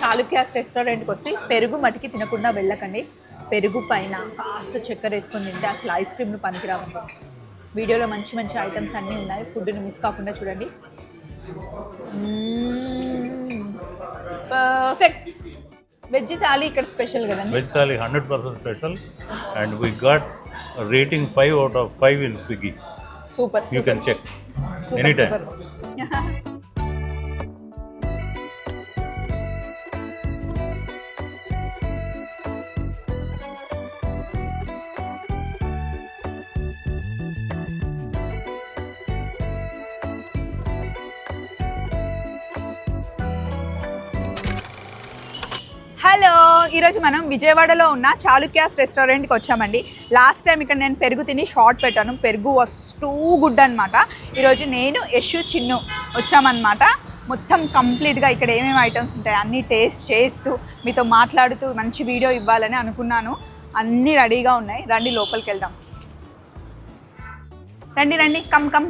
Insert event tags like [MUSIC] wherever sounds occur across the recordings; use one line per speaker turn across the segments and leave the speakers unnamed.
చాలుక్యాస్ రెస్టారెంట్కి వస్తే పెరుగు మటికి తినకుండా వెళ్ళకండి. పెరుగు పైన కాస్త చక్కెర వేసుకొని తింటే అసలు ఐస్ క్రీమ్లు పనికిరావండి వీడియోలో మంచి మంచి ఐటమ్స్ అన్నీ ఉన్నాయి. ఫుడ్ని మిస్ కాకుండా చూడండి. పర్ఫెక్ట్. వెజ్ థాలీ ఇక్కడ స్పెషల్ కదండి.
Veg thali hundred percent special. And we got rating five out of
five
in Swiggy super
you
can check
any time ఈరోజు మనం విజయవాడలో ఉన్న చాళుక్యాస్ రెస్టారెంట్కి వచ్చామండి. లాస్ట్ టైం ఇక్కడ నేను పెరుగు తిని షార్ట్ పెట్టాను. పెరుగు వాస్ టూ గుడ్ అనమాట ఈరోజు నేను యశు చిన్ను వచ్చామన్నమాట. మొత్తం కంప్లీట్గా ఇక్కడ ఏమేమి ఐటమ్స్ ఉంటాయి అన్నీ టేస్ట్ చేస్తూ మీతో మాట్లాడుతూ మంచి వీడియో ఇవ్వాలని అనుకున్నాను. అన్నీ రెడీగా ఉన్నాయి. రండి లోపలికి వెళ్దాం. రండి రండి కమ్ కమ్.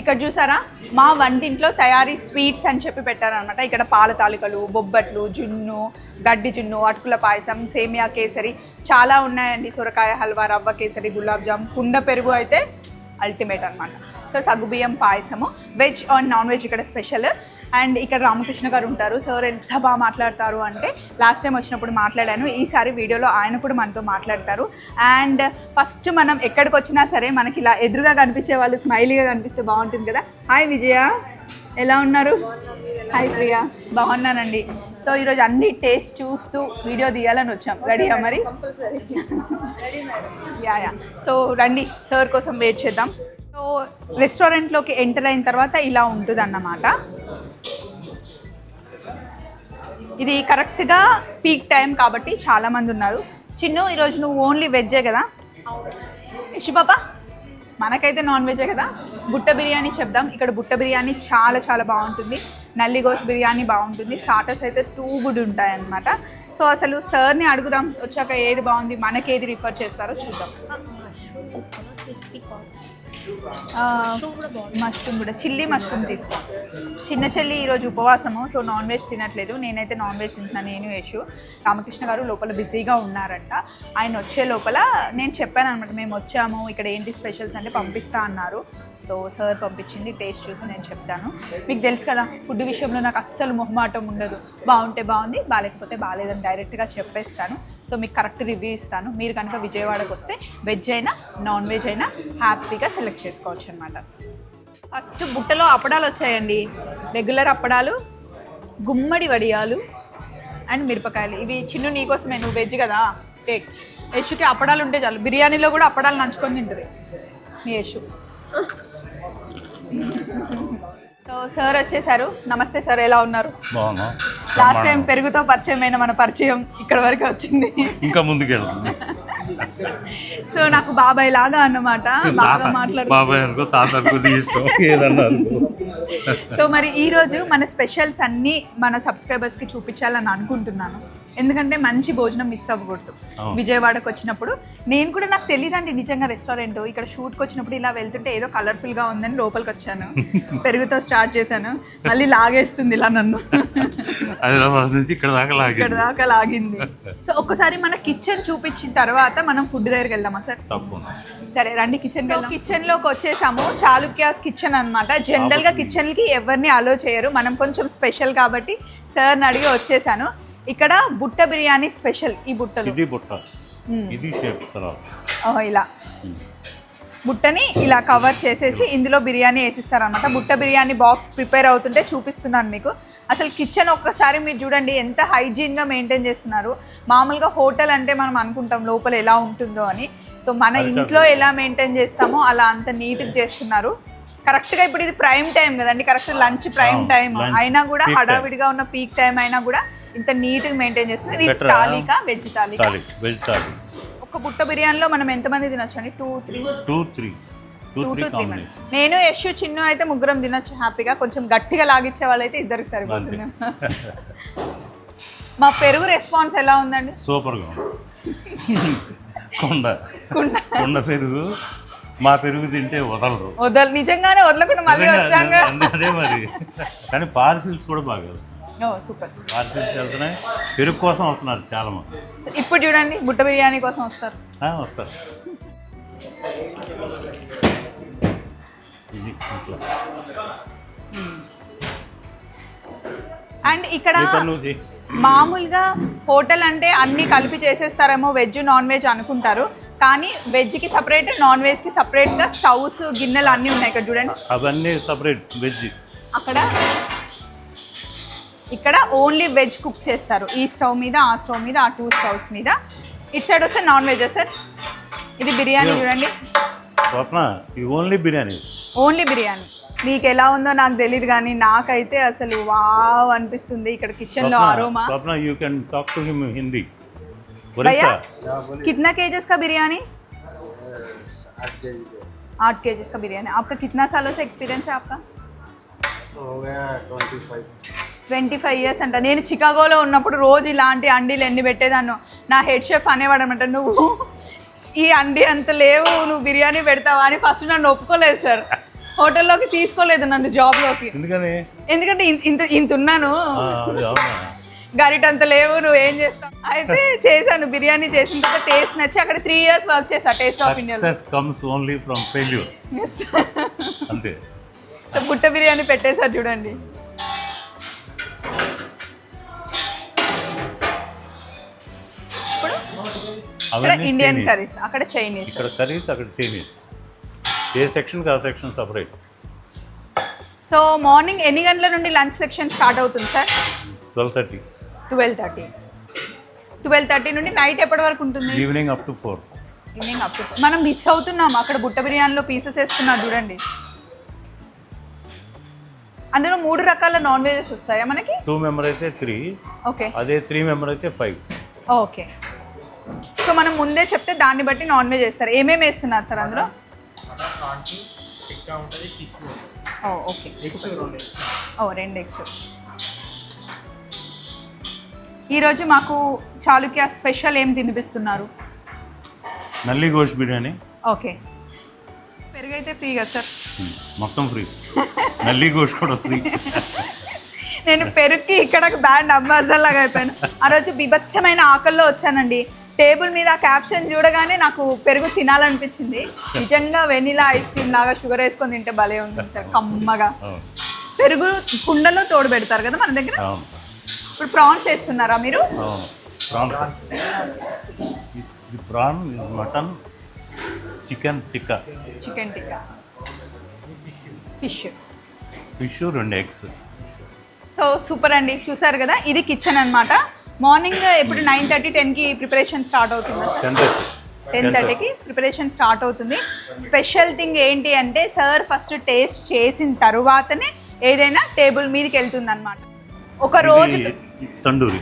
ఇక్కడ చూసారా? మా వంటింట్లో తయారీ స్వీట్స్ అని చెప్పి పెట్టారనమాట ఇక్కడ పాల తాలికలు బొబ్బట్లు జున్ను గడ్డి జున్ను అటుకుల పాయసం సేమియా కేసరి చాలా ఉన్నాయండి. సొరకాయ హల్వా రవ్వ కేసరి గులాబ్ జామ్ కుండ పెరుగు అయితే అల్టిమేట్ అనమాట సో సగ్గుబియ్యం పాయసము వెజ్ అండ్ నాన్ వెజ్ ఇక్కడ స్పెషల్. అండ్ ఇక్కడ రామకృష్ణ గారు ఉంటారు. సార్ ఎంత బాగా మాట్లాడతారు అంటే లాస్ట్ టైం వచ్చినప్పుడు మాట్లాడాను. ఈసారి వీడియోలో ఆయన కూడా మనతో మాట్లాడతారు. అండ్ ఫస్ట్ మనం ఎక్కడికి వచ్చినా సరే మనకి ఇలా ఎదురుగా కనిపించే వాళ్ళు స్మైలీగా కనిపిస్తే బాగుంటుంది కదా. హాయ్ విజయ. ఎలా ఉన్నారు? హాయ్ ప్రియా. బాగున్నానండి. సో ఈరోజు అన్ని టేస్ట్ చూస్తూ వీడియో తీయాలని వచ్చాం. రెడీయా మరి? యా యా సో రండి. సార్ కోసం వెయిట్ చేద్దాం. సో రెస్టారెంట్లోకి ఎంటర్ అయిన తర్వాత ఇలా ఉంటుంది అన్నమాట ఇది కరెక్ట్గా పీక్ టైం కాబట్టి చాలా మంది ఉన్నారు. చిన్ను ఈరోజు నువ్వు ఓన్లీ వెజ్జే కదా? పాప మనకైతే నాన్ వెజే కదా? బుట్ట బిర్యానీ చెప్దాం. ఇక్కడ బుట్ట బిర్యానీ చాలా చాలా బాగుంటుంది. నల్లి గోష్ బిర్యానీ బాగుంటుంది. స్టార్టర్స్ అయితే టూ గుడ్ ఉంటాయి అన్నమాట సో అసలు సార్ని అడుగుదాం. వచ్చాక ఏది బాగుంది మనకేది రిఫర్ చేస్తారో చూద్దాం. మష్రూమ్ కూడా చిల్లీ మష్రూమ్ తీసుకో. చిన్న చెల్లి ఈరోజు ఉపవాసము సో నాన్ వెజ్ తినట్లేదు. నేనైతే నాన్ వెజ్ తింటున్నాను నేను వేషు రామకృష్ణ గారు లోపల బిజీగా ఉన్నారంట. ఆయన వచ్చే లోపల నేను చెప్పాను అనమాట మేము వచ్చాము ఇక్కడ ఏంటి స్పెషల్స్ అంటే పంపిస్తా అన్నారు. సో సార్ పంపించింది టేస్ట్ చూసి నేను చెప్తాను. మీకు తెలుసు కదా ఫుడ్ విషయంలో నాకు అస్సలు మొహమాటం ఉండదు. బాగుంటే బాగుంది బాగాలేకపోతే బాగాలేదని డైరెక్ట్గా చెప్పేస్తాను. సో మీకు కరెక్ట్ రివ్యూ ఇస్తాను. మీరు కనుక విజయవాడకు వస్తే వెజ్ అయినా నాన్ వెజ్ అయినా హ్యాపీగా సెలెక్ట్ చేసుకోవచ్చు అనమాట ఫస్ట్ బుట్టలో అప్పడాలు వచ్చాయండి. రెగ్యులర్ అప్పడాలు గుమ్మడి వడియాలు అండ్ మిరపకాయలు. ఇవి చిన్న నీకోసమే నువ్వు వెజ్ కదా? టేక్ యశుకి అప్పడాలు ఉంటే చాలు. బిర్యానీలో కూడా అప్పడాలు నంచుకొని తింటుంది. మీ యశు. సో సార్ వచ్చేసారు. నమస్తే సార్ ఎలా ఉన్నారు?
బాగున్నా.
లాస్ట్ టైం పెరుగుతో పరిచయమైన మన పరిచయం ఇక్కడ వరకు వచ్చింది.
ఇంకా ముందుకెళ్తుంది.
సో నాకు బాబాయ్ లాగా అన్నమాట. బాగా మాట్లాడు
బాబాయ్ అనుకో తాత అనుకో నీ ఇష్టం ఏదన్నా అనుకో.
సో మరి ఈ రోజు మన స్పెషల్స్ అన్ని మన సబ్స్క్రైబర్స్కి చూపించాలని అనుకుంటున్నాను. ఎందుకంటే మంచి భోజనం మిస్ అవ్వకూడదు. విజయవాడకు వచ్చినప్పుడు. నేను కూడా నాకు తెలియదండి నిజంగా రెస్టారెంట్. ఇక్కడ షూట్కి వచ్చినప్పుడు ఇలా వెళ్తుంటే ఏదో కలర్ఫుల్గా ఉందని లోపలికి వచ్చాను. [LAUGHS] పెరుగుతో స్టార్ట్ చేశాను. మళ్ళీ లాగేస్తుంది ఇలా నన్ను. [LAUGHS]
ఇక్కడ దాకా
ఇక్కడ
లాగేది
దాకా లాగింది. [LAUGHS] సో ఒక్కసారి మన కిచెన్ చూపించిన తర్వాత మనం ఫుడ్ దగ్గరికి వెళ్దామా సార్?
తప్పకుండా.
సరే రండి కిచెన్ కిచెన్లోకి వచ్చేసాము. చాలుక్యాస్ కిచెన్ అనమాట జనరల్గా కిచెన్కి ఎవరిని అలో చేయరు. మనం కొంచెం స్పెషల్ కాబట్టి సార్ అడిగి వచ్చేసాను. ఇక్కడ బుట్ట బిర్యానీ స్పెషల్ ఈ బుట్టలు.
ఇది బుట్ట. ఇది షేప్
ఇలా. బుట్టని ఇలా కవర్ చేసేసి ఇందులో బిర్యానీ వేసిస్తారనమాట బుట్ట బిర్యానీ బాక్స్ ప్రిపేర్ అవుతుంటే చూపిస్తున్నాను మీకు. అసలు కిచెన్ ఒక్కసారి మీరు చూడండి ఎంత హైజీన్గా మెయింటైన్ చేస్తున్నారు. మామూలుగా హోటల్ అంటే మనం అనుకుంటాం లోపల ఎలా ఉంటుందో అని. సో మన ఇంట్లో ఎలా మెయింటైన్ చేస్తామో అలా అంత నీట్గా చేస్తున్నారు. కరెక్ట్గా ఇప్పుడు ఇది ప్రైమ్ టైం కదండి కరెక్ట్ లంచ్ ప్రైమ్ టైం అయినా కూడా. హడావిడిగా ఉన్న పీక్ టైం అయినా కూడా ఇంత నీట్గా మెయింటైన్ చేస్తున్నారు ఇది
Better,
తాలికా వెజ్ తాలికా?
తాలి వెజ్ తాలి
ఒక బుట్ట బిర్యానీలో మనం ఎంతమంది తినొచ్చు అండి
two three. Two
three.
Two
two three
combination.
నేను యశ్ చిన్ను అయితే ముగ్గురం తినొచ్చు హ్యాపీగా. కొంచెం గట్టిగా లాగిచ్చే వాళ్ళైతే ఇద్దరికి సరిపోతుంది. మా పెరుగు రెస్పాన్స్ ఎలా ఉందండి?
సూపర్గా ఉంది. కొండ.
కుండ.
కొండ పెరుగు మా పెరుగు తింటే వదలరు.
వదల నిజంగానే వదలకుండా మళ్ళీ వచ్చాక
అదే- మరి. కానీ పార్సిల్స్ కూడా బాగా
సూపర్.
వెళ్తున్నాయి. పెరుగు కోసం వస్తున్నారు చాలా మంది
ఇప్పుడు చూడండి బుట్ట బిర్యానీ కోసం వస్తారు.
వస్తారు.
అండ్ ఇక్కడ. మామూలుగా హోటల్ అంటే అన్ని కలిపి చేసేస్తారేమో వెజ్ నాన్ వెజ్ అనుకుంటారు. కానీ వెజ్కి సపరేట్ నాన్ వెజ్కి సపరేట్గా స్టవ్స్ గిన్నెలు అన్నీ ఉన్నాయి ఇక్కడ చూడండి.
అవన్నీ సపరేట్ వెజ్.
అక్కడ ఇక్కడ ఓన్లీ వెజ్ కుక్ చేస్తారు ఈ స్టవ్ మీద ఆ స్టవ్ మీద ఆ టూ స్టవ్స్ మీద ఇటు సైడ్ వస్తే నాన్ వెజ్ సార్ ఇది బిర్యానీ చూడండి
స్వప్న ఈ ఓన్లీ బిర్యానీ
ఓన్లీ బిర్యానీ మీకు ఎలా ఉందో నాకు తెలియదు కానీ నాకైతే అసలు వావ్ అనిపిస్తుంది ఇక్కడ కిచెన్లో aroma
Swapna you can talk to him Hindi
भैया
ओरिसा
कितना केजेस का बिरयानी
आठ के जी के
आठ केजेस का बिरयानी आपका कितना सालों से एक्सपीरियंस है आपका
तो हो गया twenty five
twenty five years అంట. నేను చికాగోలో ఉన్నప్పుడు రోజు ఇలాంటి అండీలు ఎన్ని పెట్టేదాన్ని. నా హెడ్ షెఫ్ అనేవాడు అనమాట నువ్వు ఈ అండి అంత లేవు నువ్వు బిర్యానీ పెడతావా? అని ఫస్ట్ నన్ను ఒప్పుకోలేదు సార్ హోటల్లోకి తీసుకోలేదు నన్ను జాబ్లోకి. ఎందుకంటే ఇంత ఇంత ఉన్నాను. గరిట అంత లేవు నువ్వు ఏం చేస్తావు? అయితే చేశాను బిర్యానీ చేసిన తర్వాత టేస్ట్ నచ్చి అక్కడ త్రీ ఇయర్స్ వర్క్ చేశా taste of
success comes only from failure అంతే.
బుట్ట బిర్యానీ పెట్టేశారు చూడండి. ఇక్కడ ఇండియన్. కర్రీస్ అక్కడ చైనీస్
ఇక్కడ కర్రీస్ అక్కడ చైనీస్ ఏ సెక్షన్కి ఆ సెక్షన్ సపరేట్
సో మార్నింగ్ ఎన్ని గంటల నుండి లంచ్ సెక్షన్ స్టార్ట్ అవుతుంది sir
twelve thirty
twelve thirty twelve thirty నుండి నైట్ ఎప్పటి వరకు ఉంటుంది?
Evening up to four
evening up to మనం మిస్ అవుతున్నాం అక్కడ బుట్ట బిర్యానీలో పీసెస్ వేస్తున్నారు చూడండి. అందులో మూడు రకాల నాన్ వెజెస్ వస్తాయా మనకి?
టూ మెంబర్ అయితే త్రీ
ఓకే
అదే త్రీ మెంబర్ అయితే ఫైవ్
ఓకే సో మనం ముందే చెప్తే దాన్ని బట్టి నాన్ వెజ్ వేస్తారు. ఏమేమి వేస్తున్నారు సార్ అందులో? ఓ ఓకే. ఓ రెండు ఎగ్స్ ఈరోజు మాకు చాళుక్య స్పెషల్ ఏం తినిపిస్తున్నారు?
నల్లి గోష్ బిర్యానీ.
ఓకే. పెరుగైతే ఫ్రీ కదా సార్?
Hmm. మొత్తం ఫ్రీ నల్లి గోష్ కూడా ఫ్రీ
నేను పెరుక్కి ఇక్కడ బ్యాండ్ అంబాసిడర్ లాగా అయిపోయాను. ఆ రోజు బిభత్సమైన ఆకల్లో వచ్చానండి. టేబుల్ మీద క్యాప్షన్ చూడగానే నాకు పెరుగు తినాలనిపించింది. నిజంగా వెనిలా ఐస్ క్రీమ్ లాగా షుగర్ వేసుకొని తింటే భలే ఉంది సార్ కమ్మగా. పెరుగు కుండలో తోడు పెడతారు కదా మన దగ్గర? ఇప్పుడు ప్రాన్స్ వేస్తున్నారా మీరు?
Prawn mutton chicken tikka.
Chicken tikka. Fish.
Fish రెండు ఎగ్స్.
సో సూపర్ అండి. చూసారు కదా ఇది కిచెన్ అన్నమాట. మార్నింగ్ ఇప్పుడు నైన్ థర్టీ టెన్కి ప్రిపరేషన్ స్టార్ట్ అవుతుంది
టెన్ థర్టీ.
టెన్ థర్టీకి ప్రిపరేషన్ స్టార్ట్ అవుతుంది. స్పెషల్ థింగ్ ఏంటి అంటే సార్ ఫస్ట్ టేస్ట్ చేసిన తరువాతనే ఏదైనా టేబుల్ మీదకి వెళ్తుంది అనమాట ఒక రోజు
తండూరి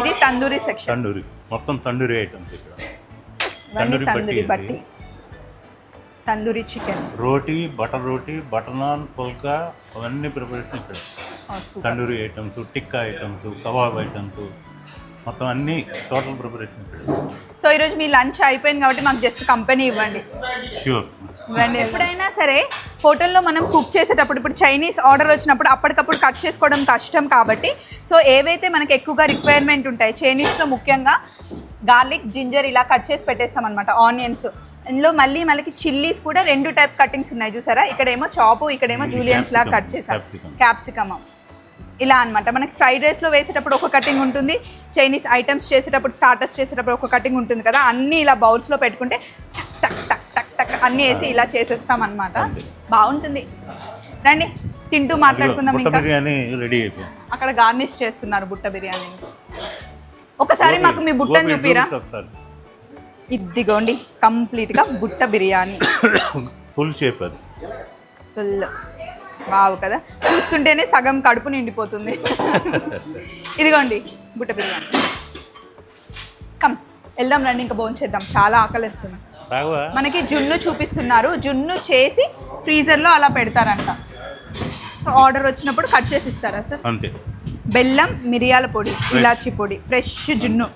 ఇది తందూరి సెక్షన్.
తండూరి మొత్తం తండూరి ఐటమ్స్ ఇక్కడ. Tandoori
bhatti tandoori chicken.
Roti butter roti butter naan pulka అవన్నీ ప్రిపరేషన్ ఇక్కడ. Tandoori items tikka items kebab items. మొత్తం అన్నీ టోటల్ ప్రిపరేషన్
సో ఈరోజు మీ లంచ్ అయిపోయింది కాబట్టి మాకు జస్ట్ కంపెనీ ఇవ్వండి.
ష్యూర్
ఇవ్వండి. ఎప్పుడైనా సరే హోటల్లో మనం కుక్ చేసేటప్పుడు ఇప్పుడు చైనీస్ ఆర్డర్ వచ్చినప్పుడు అప్పటికప్పుడు కట్ చేసుకోవడం కష్టం కాబట్టి సో ఏవైతే మనకి ఎక్కువగా రిక్వైర్మెంట్ ఉంటాయి చైనీస్లో ముఖ్యంగా గార్లిక్ జింజర్ ఇలా కట్ చేసి పెట్టేస్తాం అనమాట ఆనియన్స్ ఇందులో మళ్ళీ మనకి చిల్లీస్ కూడా రెండు టైప్ కటింగ్స్ ఉన్నాయి చూసారా? ఇక్కడేమో చాపు ఇక్కడేమో జూలియన్స్ లా కట్ చేసాం. క్యాప్సికమ్ ఇలా అన్నమాట. మనకి ఫ్రైడ్ రైస్లో వేసేటప్పుడు ఒక కటింగ్ ఉంటుంది. చైనీస్ ఐటమ్స్ చేసేటప్పుడు స్టార్టర్స్ చేసేటప్పుడు ఒక కటింగ్ ఉంటుంది కదా. అన్నీ ఇలా బౌల్స్లో పెట్టుకుంటే టక్ టక్ టక్ టక్ అన్నీ వేసి ఇలా చేసేస్తాం అనమాట. బాగుంటుంది. రండి తింటూ మాట్లాడుకుందాం
బుట్ట
ఇంకా.
బిర్యానీ రెడీ అయిపోయింది
అక్కడ గార్నిష్ చేస్తున్నారు బుట్ట బిర్యానీ ఒకసారి మాకు మీ బుట్టను చూపిరా. ఇదిగోండి కంప్లీట్గా బుట్ట బిర్యానీ. [COUGHS]
ఫుల్ షేప్ అది.
ఫుల్. బావు కదా? చూస్తుంటేనే సగం కడుపు నిండిపోతుంది. ఇదిగోండి బుట్ట బిర్యానీ. కమ్ వెళ్దాం రండి ఇంకా భోంచేద్దాం చాలా ఆకలిస్తుంది. మనకి జున్ను చూపిస్తున్నారు. జున్ను చేసి ఫ్రీజర్లో అలా పెడతారంట. సో ఆర్డర్ వచ్చినప్పుడు కట్ చేసి ఇస్తారా సార్?
అంతే.
బెల్లం మిరియాల పొడి ఇలాచి పొడి ఫ్రెష్ జున్ను.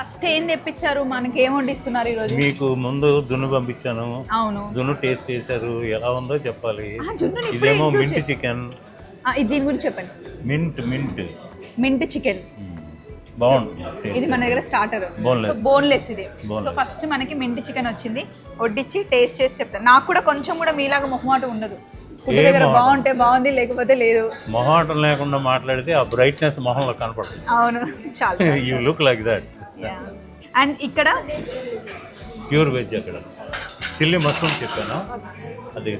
ఫస్ట్ ఏం తెప్పించారు? మనకి ఏం వండిస్తున్నారు ఈరోజు?
మీకు ముందు దున్ను పంపించాను.
అవును.
దున్ను టేస్ట్ చేశారు. ఎలా ఉందో చెప్పాలి.
ఆ, జున్నుని ఇప్పుడే
ఇదేమో
include
మింట్ చికెన్.
ఆ, ఇది దీని గురించి చెప్పండి.
Mint mint.
Mint chicken.
బాగుంటుంది.
ఇది. మన దగ్గర స్టార్టర్
Boneless.
బోన్లెస్ ఇది. సో. ఫస్ట్ మనకి మింట్ చికెన్ వచ్చింది. వడ్డించి టేస్ట్ చేసి చెప్తాను. నాకు కూడా కొంచెం కూడా మీలాగా మొహమాటం ఉండదు. ఫుడ్
ఏం
దగ్గర
మొహమాటం?
బాగుంటే బాగుంది లేకపోతే లేదు.
మొహాటం లేకుండా మాట్లాడితే ఆ బ్రైట్నెస్ మొహంలో కనపడుతుంది.
అవును. చాలా.
You look like that
and ఇక్కడ
ప్యూర్ వెజ్ అక్కడ. చిల్లీ మష్రూమ్ చెప్పాను? అది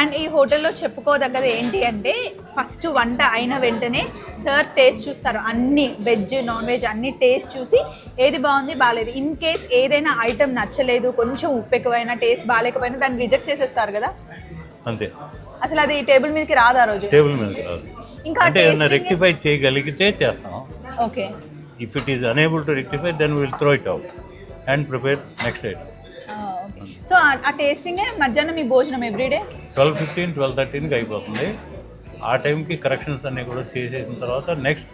అండ్ ఈ హోటల్లో చెప్పుకోదగ్గది ఏంటి అంటే ఫస్ట్ వంట అయిన వెంటనే సార్ టేస్ట్ చూస్తారు. అన్ని వెజ్ నాన్ వెజ్ అన్ని టేస్ట్ చూసి ఏది బాగుంది బాగాలేదు ఇన్ కేస్ ఏదైనా ఐటెం నచ్చలేదు కొంచెం ఉప్పు ఎక్కువైనా టేస్ట్ బాగాలేకపోయినా దాన్ని రిజెక్ట్ చేసేస్తారు కదా?
అంతే.
అసలు అది టేబుల్ మీదకి రాదు ఆ రోజు?
టేబుల్ మీదకి రాదు.
ఇంకా
రెక్టిఫై చేయగలిగితే చేస్తాం. Okay it is unable to rectify then will throw it out and prepare next item
okay so ఆ టేస్టింగే మధ్యాహ్నం మీ భోజనం ఎవ్రీడే
ట్వెల్వ్ ఫిఫ్టీన్ ట్వెల్వ్ థర్టీన్కి అయిపోతుంది. ఆ టైంకి కరెక్షన్స్ అన్నీ కూడా చేసేసిన తర్వాత next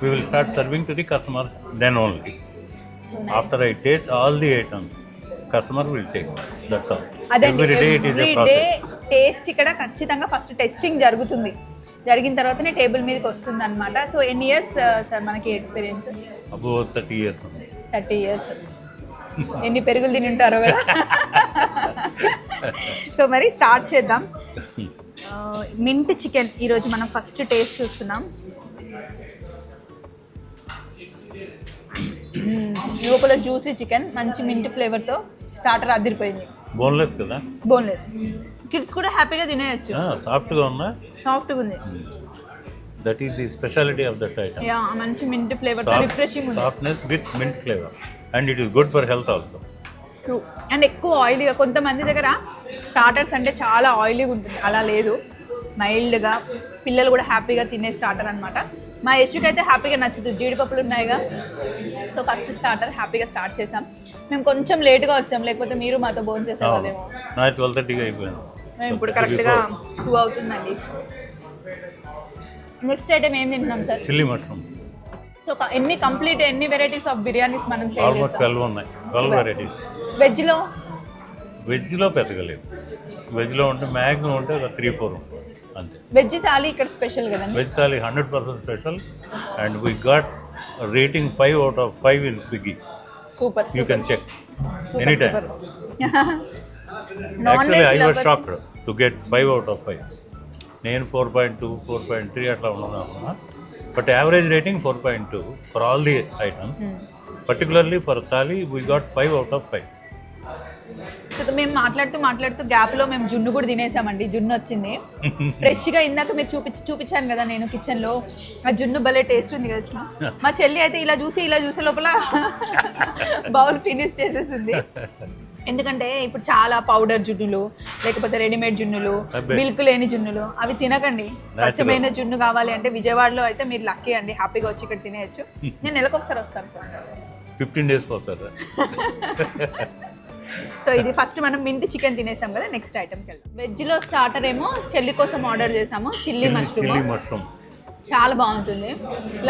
we will start serving to the customers then only after I taste all the items
customer
will take that's all every
day it
is
taste ఇక్కడ ఖచ్చితంగా ఫస్ట్ టెస్టింగ్ జరుగుతుంది. జరిగిన తర్వాతనే టేబుల్ మీదకి వస్తుంది అనమాట సో ఎన్ని ఇయర్స్ సార్ మనకి
experience? Thirty years
thirty years. ఎన్ని పెరుగులు తిని ఉంటారో కదా. సో మరి స్టార్ట్ చేద్దాం. మింట్ చికెన్ ఈరోజు మనం ఫస్ట్ టేస్ట్ చూస్తున్నాం. లోపల జ్యూసీ చికెన్ మంచి మింట్ ఫ్లేవర్తో స్టార్టర్ అదిరిపోయింది.
బోన్లెస్ కదా?
బోన్లెస్. కిడ్స్ కూడా హ్యాపీగా తినేయచ్చు.
సాఫ్ట్గా ఉందా
సాఫ్ట్గా ఉంది
that is the speciality of that item
yeah మంచి మింట్ ఫ్లేవర్తో రిఫ్రెషింగ్ ఉంది.
Softness with mint flavour and it is good for health also
true and ఎక్కువ ఆయిలీగా కొంతమంది దగ్గర స్టార్టర్స్ అంటే చాలా ఆయిలీగా ఉంటుంది. అలా లేదు. మైల్డ్గా పిల్లలు కూడా హ్యాపీగా తినే స్టార్టర్ అనమాట మా యశుకి అయితే హ్యాపీగా నచ్చుతుంది. జీడిపప్పులు ఉన్నాయిగా. సో ఫస్ట్ స్టార్టర్ హ్యాపీగా స్టార్ట్ చేసాం. మేము కొంచెం లేట్గా వచ్చాం. లేకపోతే మీరు మాతో భోజనం చేసేవాళ్ళేమో
ట్వెల్వ్ థర్టీకి అయిపోయింది.
మేము ఇప్పుడు కరెక్ట్గా టూ అవుతుందండి. నెక్స్ట్ ఐటమ్ ఏం తింటున్నాం సార్?
చిల్లీ మష్రూమ్
సో ఎన్ని కంప్లీట్ ఎన్ని వెరైటీస్ ఆఫ్ బిర్యానీస్ మనం సేల్
ఆల్మోస్ట్ ట్వెల్వ్ ఉన్నాయి. ట్వెల్వ్ వెరైటీస్
వెజ్లో
వెజ్లో పెద్దగా లేవు వెజ్లో ఉంటే మ్యాక్సిమం ఉంటే ఒక త్రీ ఫోర్ అంతే.
వెజ్ థాలీ ఇక్కడ స్పెషల్ కదండి?
Veg thali hundred percent special and we got rating five out of five
in
Swiggy super you
can
check any
time
no actually I
was
shocked to get five out of five నేను four point two four point three అట్లా ఉన్నాను but average rating four point two for all the
Hmm.
Particularly for thali we got five out of five
so మేము మాట్లాడుతూ మాట్లాడుతూ గ్యాప్లో మేము జున్ను కూడా తినేసామండి. జున్ను వచ్చింది. ఫ్రెష్గా ఇందాక మీరు చూపించి చూపించాను కదా నేను కిచెన్లో ఆ జున్ను భలే టేస్ట్ ఉంది కదా. మా చెల్లి అయితే ఇలా చూసి ఇలా చూసే లోపల [LAUGHS] [LAUGHS] బౌల్ ఫినిష్ చేసేసింది. [LAUGHS] ఎందుకంటే ఇప్పుడు చాలా పౌడర్ జున్నులు లేకపోతే రెడీమేడ్ జున్నులు. మిల్క్ లేని జున్నులు అవి తినకండి. స్వచ్ఛమైన జున్ను కావాలి అంటే విజయవాడలో అయితే మీరు లక్కీ అండి. హ్యాపీగా వచ్చి ఇక్కడ తినేయచ్చు. [LAUGHS] నేను నెలకు ఒకసారి వస్తాను సార్.
ఫిఫ్టీన్ డేస్కి వస్తారు?
సో ఇది ఫస్ట్ మనం మింటి చికెన్ తినేసాం కదా నెక్స్ట్ ఐటమ్కి వెళ్దాం. వెజ్లో స్టార్టర్ ఏమో చెల్లి కోసం ఆర్డర్ చేసాము చిల్లీ
చిల్లీ
మష్రూమ్
మష్రూమ్
చాలా బాగుంటుంది.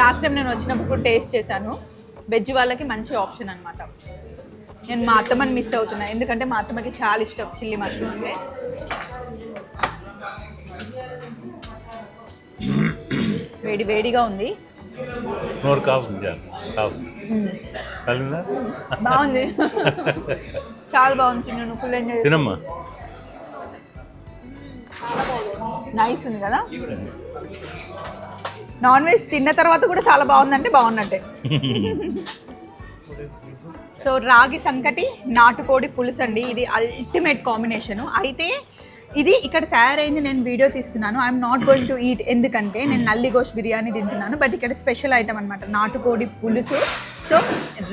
లాస్ట్ టైం నేను వచ్చినప్పుడు టేస్ట్ చేశాను. వెజ్ వాళ్ళకి మంచి ఆప్షన్ అనమాట నేను మా అత్తమ్మని మిస్ అవుతున్నా. ఎందుకంటే మా అత్తమ్మకి చాలా ఇష్టం చిల్లీ మష్రూమ్ అంటే. వేడి వేడిగా ఉంది.
నోరు
బాగుంది. చాలా బాగుంది నువ్వు ఫుల్ ఎంజాయ్
తినమ్మా.
నైస్ ఉంది కదా? నాన్ వెజ్ తిన్న తర్వాత కూడా చాలా బాగుందంటే బాగున్నట్టే. [LAUGHS] సో రాగి సంకటి నాటుకోడి పులుసు అండి ఇది అల్టిమేట్ కాంబినేషన్ అయితే ఇది ఇక్కడ తయారైంది నేను వీడియో తీస్తున్నాను. I'm not going to eat ఎందుకంటే నేను నల్లి గోష్ బిర్యానీ తింటున్నాను. బట్ ఇక్కడ స్పెషల్ ఐటమ్ అనమాట నాటుకోడి పులుసు. సో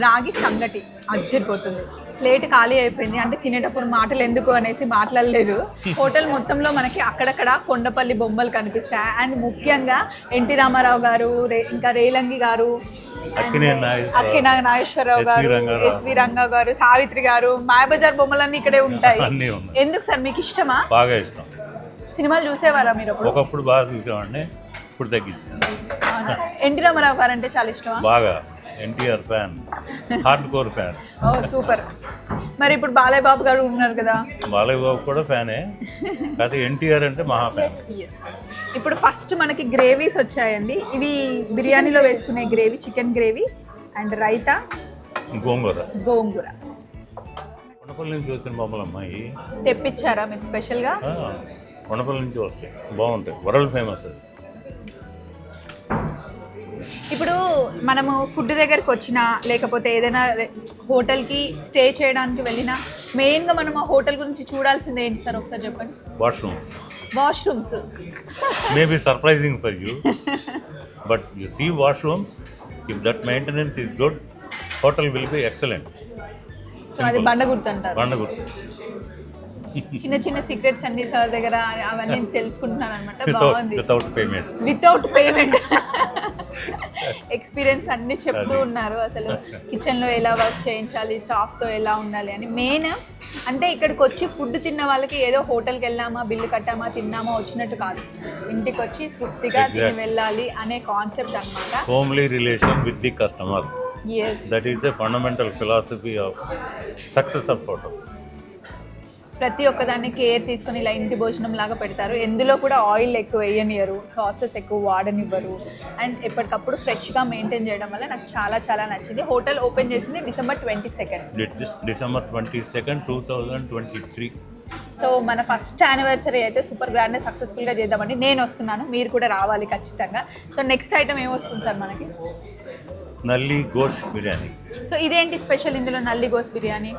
రాగి సంగటి. అద్దరిపోతుంది. ప్లేట్ ఖాళీ అయిపోయింది అంటే తినేటప్పుడు మాటలు ఎందుకు అనేసి మాట్లాడలేదు హోటల్ మొత్తంలో మనకి అక్కడక్కడ కొండపల్లి బొమ్మలు కనిపిస్తాయి అండ్ ముఖ్యంగా ఎన్టీ రామారావు గారు ఇంకా రేలంగి గారు. అక్కిన నాగేశ్వరరావు గారు. ఎస్వి రంగా గారు సావిత్రి గారు మాయబజార్ బొమ్మలన్నీ ఇక్కడే ఉంటాయి. ఎందుకు సార్ మీకు ఇష్టమా
బాగా ఇష్టం
సినిమాలు చూసేవారా మీరు అప్పుడు
ఒకప్పుడు బాగా చూసేవాడిని ఇప్పుడు తగ్గించాను
అవునా? ఎన్టీ రామారావు గారు అంటే చాలా ఇష్టమా
బాగా NTR fan hard core fan.
Oh super. మరి ఇప్పుడు బాలయ్య బాబు గారు ఉన్నారు కదా?
బాలయ్య బాబు కూడా ఫ్యానే కాకపోతే ఎన్టీఆర్ అంటే మహా ఫ్యాన్.
ఇప్పుడు ఫస్ట్ మనకి గ్రేవీస్ వచ్చాయండి. ఇవి బిర్యానీలో వేసుకునే gravy chicken gravy and raita
గోంగూర.
గోంగూర.
కొండపల్లి నుంచి వచ్చిన బొమ్మలు అమ్మాయి.
తెప్పించారా మీరు స్పెషల్గా
ఆ, కొండపల్లి నుంచి వస్తాయి. బాగుంటాయి. వరల్డ్ ఫేమస్ అది.
ఇప్పుడు మనము ఫుడ్ దగ్గరకు వచ్చినా లేకపోతే ఏదైనా హోటల్కి స్టే చేయడానికి వెళ్ళినా మెయిన్గా మనం ఆ హోటల్ గురించి చూడాల్సింది ఏంటి సార్? ఒకసారి చెప్పండి.
Washroom
washrooms.
Maybe surprising for you but you see washrooms if that maintenance is good hotel will be excellent
so అది బండ గుర్తుంటారు
బండగు
చిన్న చిన్న సీక్రెట్స్ అన్ని సార్ దగ్గర అవన్నీ తెలుసుకుంటున్నాను అనమాట బాగుంది.
Without payment
without payment experience అన్ని చెప్తూ ఉన్నారు. అసలు కిచెన్లో ఎలా వర్క్ చేయించాలి స్టాఫ్తో ఎలా ఉండాలి అని. మెయిన్ అంటే ఇక్కడికి వచ్చి ఫుడ్ తిన్న వాళ్ళకి ఏదో హోటల్కి వెళ్ళామా బిల్లు కట్టామా తిన్నామా వచ్చినట్టు కాదు. ఇంటికి వచ్చి తృప్తిగా తిని. వెళ్ళాలి అనే కాన్సెప్ట్ అన్నమాట.
Homely relation with the
customer
that is the fundamental philosophy of success of hotel
ప్రతి ఒక్కదాన్ని కేర్ తీసుకొని ఇలా ఇంటి భోజనం లాగా పెడతారు. ఎందులో కూడా ఆయిల్ ఎక్కువ వేయనియరు సాసెస్ ఎక్కువ వాడనివ్వరు. అండ్ ఎప్పటికప్పుడు ఫ్రెష్గా మెయింటైన్ చేయడం వల్ల నాకు చాలా చాలా నచ్చింది. హోటల్ ఓపెన్ చేసింది December twenty second.
December twenty second two thousand twenty three.
So మన ఫస్ట్ యానివర్సరీ అయితే సూపర్ గ్రాండ్ సక్సెస్ఫుల్గా చేద్దామండి నేను వస్తున్నాను. మీరు కూడా రావాలి ఖచ్చితంగా. సో నెక్స్ట్ ఐటమ్ ఏమొస్తుంది సార్ మనకి?
నల్లి గోష్ బిర్యానీ.
సో ఇదేంటి స్పెషల్ ఇందులో నల్లి గోస్ బిర్యానీ?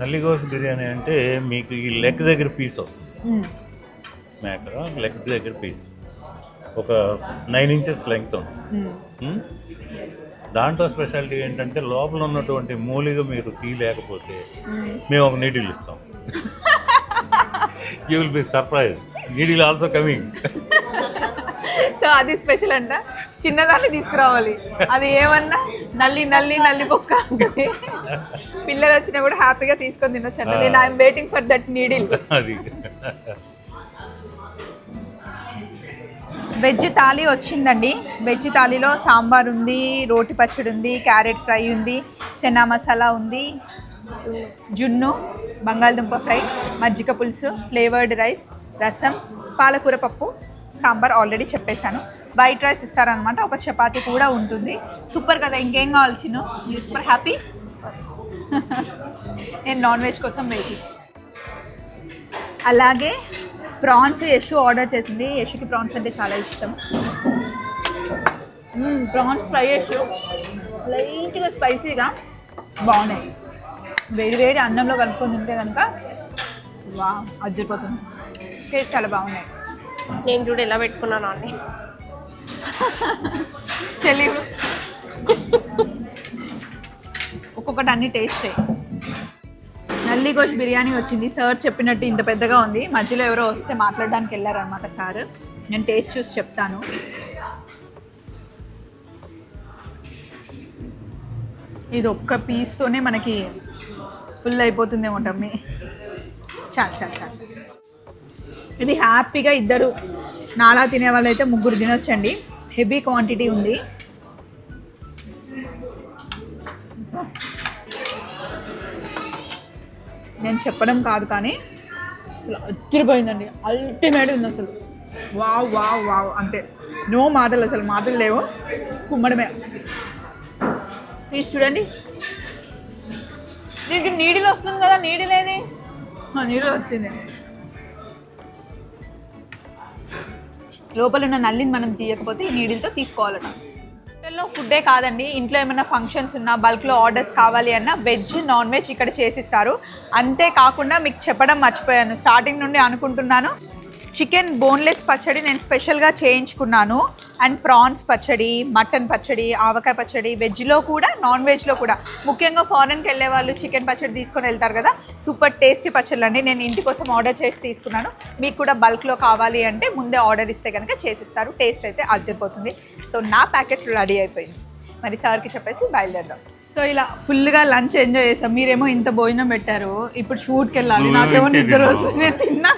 నల్లి గోష్ బిర్యానీ అంటే మీకు ఈ లెగ్ దగ్గర పీస్ వస్తుంది. మేకర లెగ్ దగ్గర పీస్ ఒక నైన్ ఇంచెస్ లెంగ్త్ ఉంది? దాంట్లో స్పెషాలిటీ ఏంటంటే లోపల ఉన్నటువంటి మూలిగా మీరు తీయలేకపోతే మేము ఒక నీడిల్ ఇస్తాం. You will be surprise needle also coming
so అది స్పెషల్ అంట. చిన్నదాన్ని తీసుకురావాలి. అది ఏమన్నా? నల్లి నల్లి నల్లి బొక్క అంటది. పిల్లలు వచ్చినా కూడా హ్యాపీగా తీసుకొని తినొచ్చు అంట. నేను I'm waiting for that
needle
veg thali వచ్చిందండి. వెజ్ థాలీలో సాంబార్ ఉంది రోటి పచ్చడి ఉంది క్యారెట్ ఫ్రై ఉంది చెన్నా మసాలా ఉంది జున్ను బంగాళదుంప ఫ్రై మజ్జిగ పులుసు ఫ్లేవర్డ్ రైస్ రసం పాలకూర పప్పు సాంబార్ ఆల్రెడీ చెప్పేశాను. వైట్ రైస్ ఇస్తారనమాట ఒక చపాతీ కూడా ఉంటుంది. సూపర్ కదా ఇంకేం కావాలి చిన్ను? యూ సూపర్ హ్యాపీ నేను నాన్ వెజ్ కోసం వెయిట్ అలాగే ప్రాన్స్ యశు ఆర్డర్ చేసింది. యశుకి ప్రాన్స్ అంటే చాలా ఇష్టం. Prawns fry Yashu. లైట్గా స్పైసీగా. బాగున్నాయి. వేడి వేడి అన్నంలో కలుపుకొని తింటే కనుక వా అద్దరిపోతుంది. టేస్ట్ చాలా బాగున్నాయి.
నేను చూడు ఎలా పెట్టుకున్నాను అండి
చెల్లి ఒక్కొక్కటి అన్ని టేస్ట్ నల్లి గోష్ బిర్యానీ వచ్చింది. సార్ చెప్పినట్టు ఇంత పెద్దగా ఉంది. మధ్యలో ఎవరో వస్తే మాట్లాడడానికి వెళ్ళారనమాట సార్. నేను టేస్ట్ చూసి చెప్తాను. ఇది ఒక్క పీస్తోనే మనకి ఫుల్ అయిపోతుందేమో టమ్మి. చాలు చాలు చాలు చాలు. ఇది హ్యాపీగా ఇద్దరు నాలా తినే వాళ్ళైతే ముగ్గురు తినొచ్చండి. హెవీ క్వాంటిటీ ఉంది. నేను చెప్పడం కాదు కానీ అసలు అదిరిపోయిందండి. అల్టిమేట్ ఉంది అసలు. వావ్ వావ్ వావ్ అంతే. నో మాటలు అసలు మాటలు లేవు. కుమ్మడమే. తీసి చూడండి. దీనికి నీడిలు వస్తుంది కదా నీడిలేది? నీళ్ళు వచ్చింది. లోపల ఉన్న నల్లిని మనం తీయకపోతే ఈ నీడిల్తో తీసుకోవాలట. హోటల్లో ఫుడ్డే కాదండి. ఇంట్లో ఏమైనా ఫంక్షన్స్ ఉన్నా బల్క్లో ఆర్డర్స్ కావాలి అన్నా వెజ్ నాన్ వెజ్ ఇక్కడ చేసిస్తారు. అంతేకాకుండా మీకు చెప్పడం మర్చిపోయాను. స్టార్టింగ్ నుండి అనుకుంటున్నాను. చికెన్ బోన్లెస్ పచ్చడి నేను స్పెషల్గా చేయించుకున్నాను. అండ్ ప్రాన్స్ పచ్చడి మటన్ పచ్చడి ఆవకాయ పచ్చడి వెజ్లో కూడా నాన్ వెజ్లో కూడా. ముఖ్యంగా ఫారెన్కి వెళ్ళే వాళ్ళు చికెన్ పచ్చడి తీసుకొని వెళ్తారు కదా సూపర్ టేస్టీ పచ్చళ్ళు అండి నేను ఇంటి కోసం ఆర్డర్ చేసి తీసుకున్నాను. మీకు కూడా బల్క్లో కావాలి అంటే ముందే ఆర్డర్ ఇస్తే కనుక చేసిస్తారు. టేస్ట్ అయితే అద్దెపోతుంది సో నా ప్యాకెట్ రెడీ అయిపోయింది. మరి సార్కి చెప్పేసి బయలుదేరదాం. సో ఇలా ఫుల్గా లంచ్ ఎంజాయ్ చేసాం మీరేమో ఇంత భోజనం పెట్టారు. ఇప్పుడు షూట్కి వెళ్ళాలి నాకేమో నిద్ర. వస్తుంది. నేను తిన్నా.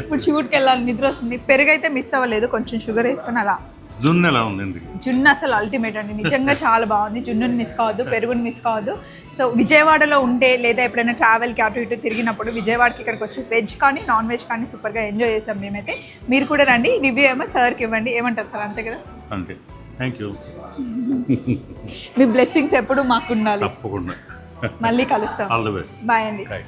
ఇప్పుడు షూట్కి వెళ్ళాలి నిద్ర వస్తుంది. పెరుగు అయితే మిస్ అవ్వలేదు. కొంచెం షుగర్ వేసుకొని అలా.
జున్ను ఎలా ఉంది
జున్ను అసలు అల్టిమేట్ అండి. నిజంగా చాలా బాగుంది. జున్నుని మిస్ కావద్దు పెరుగుని మిస్ కావద్దు. సో విజయవాడలో ఉంటే లేదా ఎప్పుడైనా ట్రావెల్కి అటు ఇటు తిరిగినప్పుడు విజయవాడకి ఇక్కడికి వచ్చి వెజ్ కానీ నాన్ వెజ్ కానీ సూపర్గా ఎంజాయ్ చేస్తాం మేమైతే. మీరు కూడా రండి. రివ్యూ ఏమో సార్కి ఇవ్వండి. ఏమంటారు సార్ అంతే కదా?
అంతే. థ్యాంక్ యూ [LAUGHS]
మీ బ్లెస్సింగ్స్ ఎప్పుడు మాకు ఉండాలి.
తప్పకుండా.
మళ్ళీ కలుస్తాం.
ఆల్ ది బెస్ట్
బాయ్ అండి.
బాయ్